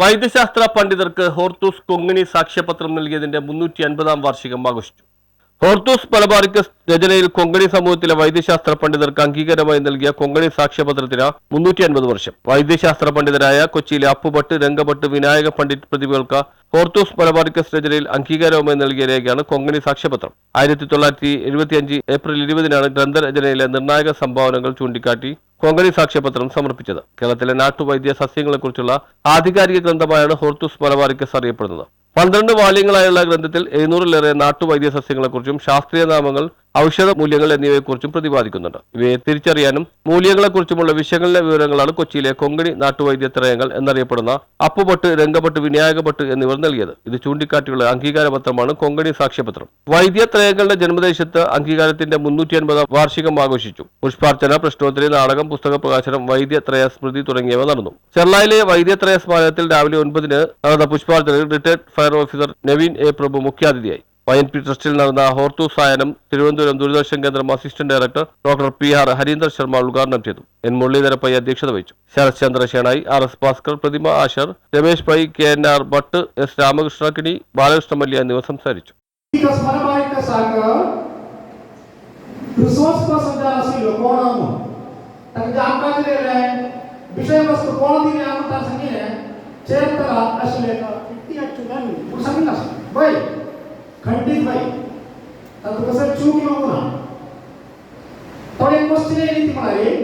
വൈദ്യശാസ്ത്ര പണ്ഡിതർക്ക് ഹോർത്തൂസ് കൊങ്ങിണി സാക്ഷ്യപത്രം നൽകിയതിന്റെ മുന്നൂറ്റി അൻപതാം വാർഷികം ആഘോഷിച്ചു. ഹോർത്തൂസ് മലബാറിക്കസ് രചനയിൽ കൊങ്കണി സമൂഹത്തിലെ വൈദ്യശാസ്ത്ര പണ്ഡിതർക്ക് അംഗീകാരമായി നൽകിയ കൊങ്കണി സാക്ഷ്യപത്രത്തിന് മുന്നൂറ്റി അൻപത് വർഷം. വൈദ്യശാസ്ത്ര പണ്ഡിതരായ കൊച്ചിയിലെ അപ്പുഭട്ട് രംഗഭട്ട് വിനായക പണ്ഡിറ്റ് പ്രതിഭകൾക്ക് ഹോർത്തൂസ് മലബാറിക്കസ് രചനയിൽ അംഗീകാരവുമായി നൽകിയ രേഖയാണ് കൊങ്കണി സാക്ഷ്യപത്രം. ആയിരത്തി തൊള്ളായിരത്തി എഴുപത്തിയഞ്ച് ഏപ്രിൽ ഇരുപതിനാണ് ഗ്രന്ഥരചനയിലെ നിർണായക സംഭാവനകൾ ചൂണ്ടിക്കാട്ടി കൊങ്കണി സാക്ഷ്യപത്രം സമർപ്പിച്ചത്. കേരളത്തിലെ നാട്ടുവൈദ്യ സസ്യങ്ങളെക്കുറിച്ചുള്ള ആധികാരിക ഗ്രന്ഥമായാണ് ഹോർത്തൂസ് മലബാറിക്കസ് അറിയപ്പെടുന്നത്. പന്ത്രണ്ട് വാല്യങ്ങളായുള്ള ഗ്രന്ഥത്തിൽ എഴുന്നൂറിലേറെ നാട്ടുവൈദ്യ സസ്യങ്ങളെക്കുറിച്ചും ശാസ്ത്രീയ നാമങ്ങൾ ഔഷധ മൂല്യങ്ങൾ എന്നിവയെക്കുറിച്ചും പ്രതിപാദിക്കുന്നുണ്ട്. ഇവയെ തിരിച്ചറിയാനും മൂല്യങ്ങളെക്കുറിച്ചുമുള്ള വിഷയങ്ങളിലെ വിവരങ്ങളാണ് കൊച്ചിയിലെ കൊങ്കണി നാട്ടുവൈദ്യത്രയങ്ങൾ എന്നറിയപ്പെടുന്ന അപ്പുപട്ട് രംഗപട്ട് വിനായകപട്ട് എന്നിവർ നൽകിയത്. ഇത് ചൂണ്ടിക്കാട്ടിയുള്ള അംഗീകാരപത്രമാണ് കൊങ്കണി സാക്ഷ്യപത്രം. വൈദ്യത്രയങ്ങളുടെ ജന്മദേശത്ത് അംഗീകാരത്തിന്റെ മുന്നൂറ്റി അൻപതാം വാർഷികം ആഘോഷിച്ചു. പുഷ്പാർച്ചന പ്രശ്നോത്തരി നാടകം പുസ്തക പ്രകാശനം വൈദ്യത്രയ സ്മൃതി തുടങ്ങിയവ നടന്നു. ചെർളായിലെ വൈദ്യത്രയ സ്മാരകത്തിൽ രാവിലെ ഒൻപതിന് നടന്ന പുഷ്പാർച്ചനയിൽ retired fire officer Naveen A. Prabhu മുഖ്യാതിഥിയായി. വൈ എൻ പി ട്രസ്റ്റിൽ നടന്ന ഹോർത്തു സായനം തിരുവനന്തപുരം ദൂരദർശൻ കേന്ദ്രം assistant director doctor P. R. Harinder Sharma ഉദ്ഘാടനം ചെയ്തു. എൻ. മുരളീധരപ്പയ്യ അധ്യക്ഷത വഹിച്ചു. Sarath Chandra Shenoy R. S. Bhaskar Prathima Ashar Ramesh Pai K. N. R. Bhat S. Ramakrishna Kini Balakrishna Mallya എന്നിവർ സംസാരിച്ചു. Resource person व्यक्ती पुरुषांनी नसतो बाई खंडित बाई तर कसं चूक नको ना पण एक गोष्ट नाही ती म्हणाली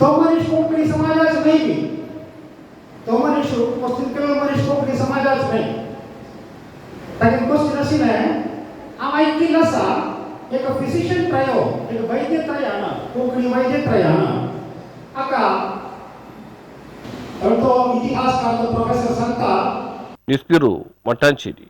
तो मनीष कोकणी समाजाच नाही तो मनीष उपस्थित केवळ मनीष कोकणी समाजाच नाही। ताकि गोष्ट अशी नाही आम ऐकली नसा, एक फिजिशियन ट्रायो, एक वैद्य त्रय आणा कोकणी वैद्य त्रय आणा आका ఎంతో ఇతిహాసకారులు ప్రొఫెసర్స్ మట్టాంచేరి